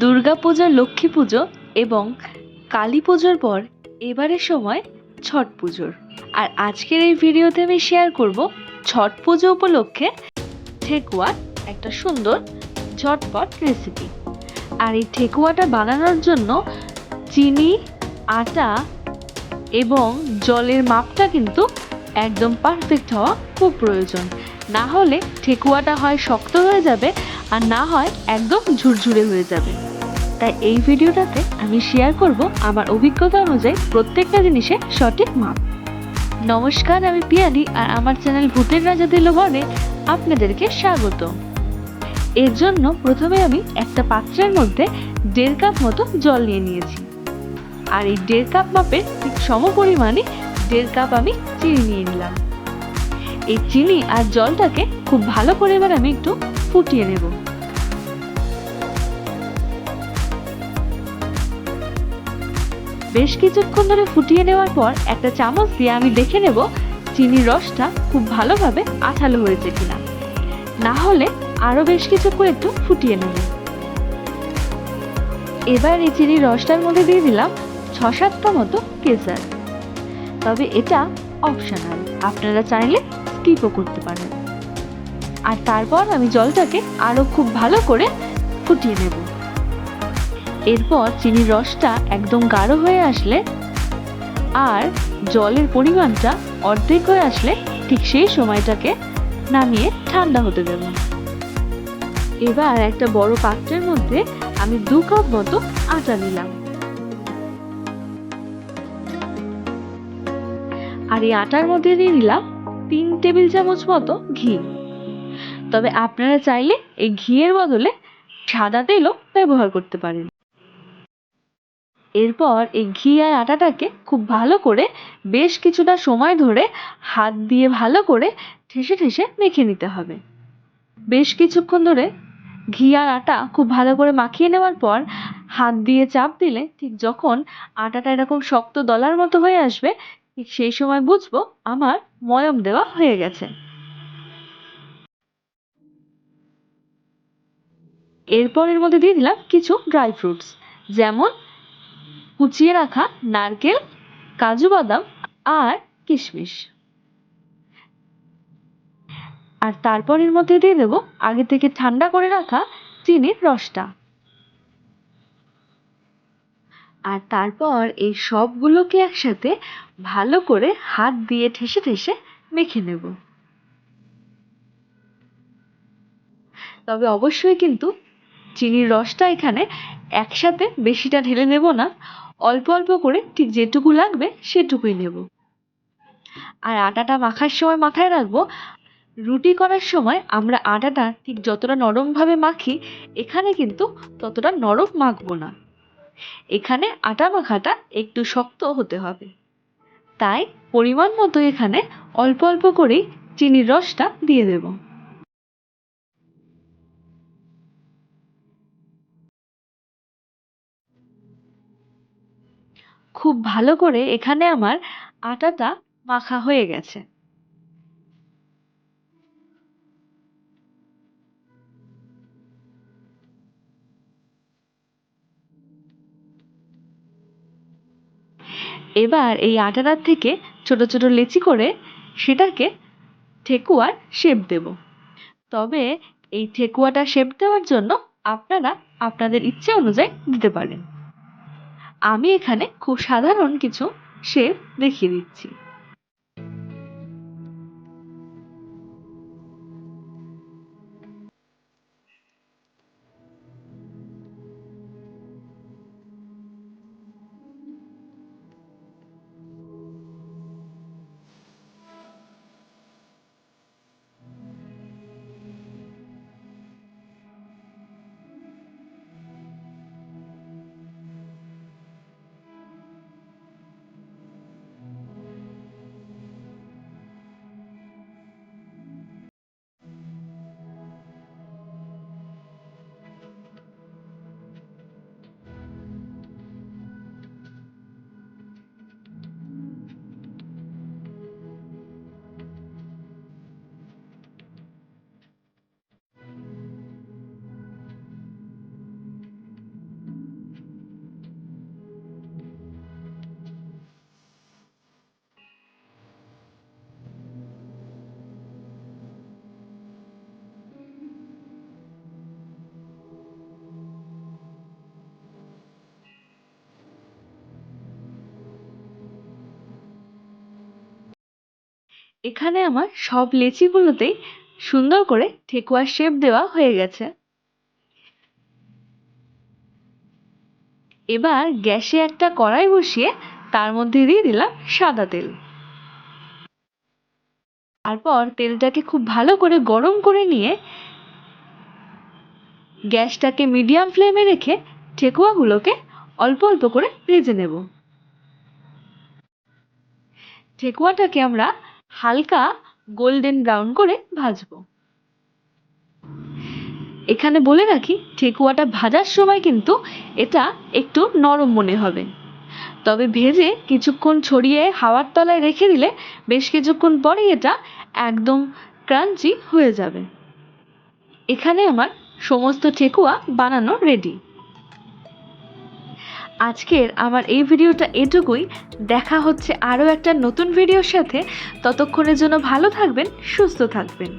দুর্গা পুজো, লক্ষ্মী পুজো এবং কালী পুজোর পর এবারের সময় ছট পুজোর। আর আজকের এই ভিডিওতে আমি শেয়ার করব ছট পুজো উপলক্ষে ঠেকুয়ার একটা সুন্দর ঝটপট রেসিপি আর এই ঠেকুয়াটা বানানোর জন্য চিনি, আটা এবং জলের মাপটা কিন্তু একদম পারফেক্ট হওয়া খুব প্রয়োজন। না হলে ঠেকুয়াটা হয় শক্ত হয়ে যাবে আর না হয় একদম ঝুরঝুরে হয়ে যাবে। তাই এই ভিডিওটাতে আমি শেয়ার করব আমার অভিজ্ঞতা অনুযায়ী প্রত্যেকটা জিনিসের সঠিক মাপ। নমস্কার, আমি পিয়ালি আর আমার চ্যানেল ভূতের রাজা দিল বলে আপনাদেরকে স্বাগত। এর জন্য প্রথমে আমি একটা পাত্রের মধ্যে দেড় কাপ মতো জল নিয়ে নিয়েছি। আর এই দেড় কাপ মাপের ঠিক সম পরিমাণে দেড় কাপ আমি চিনি নিয়ে নিলাম। এই চিনি আর জলটাকে খুব ভালো করে এবার আমি একটু ফুটিয়ে নেব। বেশ কিছুক্ষণ ধরে ফুটিয়ে নেওয়ার পর একটা চামচ দিয়ে আমি দেখে নেব চিনির রসটা খুব ভালোভাবে আঠালো হয়েছে কিনা। না হলে আরও বেশ কিছুক্ষণ একটু ফুটিয়ে নেব। এবার এই চিনির রসটার মধ্যে দিয়ে দিলাম ছ সাতটা মতো কেসার। তবে এটা অপশনাল, আপনারা চাইলে স্কিপও করতে পারেন। আর তারপর আমি জলটাকে আরও খুব ভালো করে ফুটিয়ে নেব। এরপর চিনির রসটা একদম গাঢ় হয়ে আসলে আর জলের পরিমাণটা অর্ধেক হয়ে আসলে ঠিক সেই সময়টাকে নামিয়ে ঠান্ডা হতে দেব। এবার একটা বড় পাত্রের মধ্যে আমি দু কাপ মতো আটা নিলাম। আর এই আটার মধ্যে দিয়ে দিলাম তিন টেবিল চামচ মতো ঘি। তবে আপনারা চাইলে এই ঘিয়ের বদলে সাদা তেলও ব্যবহার করতে পারেন। এরপর এই ঘি আর আটাটাকে খুব ভালো করে বেশ কিছুটা সময় ধরে হাত দিয়ে ভালো করে ঠেসে ঠেসে মেখে নিতে হবে। বেশ কিছুক্ষণ ধরে ঘি আর আটা খুব ভালো করে মাখিয়ে নেওয়ার পর হাত দিয়ে চাপ দিলে ঠিক যখন আটাটা এরকম শক্ত দলার মতো হয়ে আসবে, ঠিক সেই সময় বুঝব আমার ময়ম দেওয়া হয়ে গেছে। এরপর এর মধ্যে দিয়ে দিলাম কিছু ড্রাই ফ্রুটস, যেমন কুচিয়ে রাখা নারকেল, কাজু বাদাম আর কিশমিশ। আর তারপর এর মধ্যে দিয়ে দেবো আগে থেকে ঠান্ডা করে রাখা চিনির রসটা। আর তারপর এই সবগুলোকে একসাথে ভালো করে হাত দিয়ে ঠেসে ঠেসে মেখে নেব। তবে অবশ্যই কিন্তু চিনির রসটা এখানে একসাথে বেশিটা ঢেলে নেব না। অল্প অল্প করে ঠিক যেটুকু লাগবে সেটুকুই নেব। আর আটাটা মাখার সময় মাথায় রাখব, রুটি করার সময় আমরা আটাটা ঠিক যতটা নরমভাবে মাখি, এখানে কিন্তু ততটা নরম মাখবো না। এখানে আটা মাখাটা একটু শক্ত হতে হবে। তাই পরিমাণ মতো এখানে অল্প অল্প করেই চিনির রসটা দিয়ে দেব। খুব ভালো করে এখানে আমার আটাটা মাখা হয়ে গেছে। এবার এই আটাটার থেকে ছোট ছোট লেচি করে সেটাকে ঠেকুয়ার শেপ দেব। তবে এই ঠেকুয়াটা শেপ দেওয়ার জন্য আপনারা আপনাদের ইচ্ছে অনুযায়ী দিতে পারেন। আমি এখানে খুব সাধারণ কিছু শেপ দেখিয়ে দিচ্ছি। এখানে আমার সব লেচিগুলোতেই সুন্দর করে ঠেকুয়ার শেপ দেওয়া হয়ে গেছে। এবার গ্যাসে একটা কড়াই বসিয়ে তার মধ্যে দিয়ে দিলাম সাদা তেল। তারপর তেলটাকে খুব ভালো করে গরম করে নিয়ে গ্যাসটাকে মিডিয়াম ফ্লেমে রেখে ঠেকুয়াগুলোকে অল্প অল্প করে ভেজে নেব। ঠেকুয়াটাকে আমরা হালকা গোল্ডেন ব্রাউন করে ভাজবো। এখানে বলে রাখি, ঠেকুয়াটা ভাজার সময় কিন্তু এটা একটু নরম মনে হবে। তবে ভেজে কিছুক্ষণ ছড়িয়ে হাওয়ার তলায় রেখে দিলে বেশ কিছুক্ষণ পরেই এটা একদম ক্রাঞ্চি হয়ে যাবে। এখানে আমার সমস্ত ঠেকুয়া বানানো রেডি আজকের আমার এই ভিডিওটা এটুকুই। দেখা হচ্ছে আরও একটা নতুন ভিডিওর সাথে। ততক্ষণের জন্য ভালো থাকবেন, সুস্থ থাকবেন।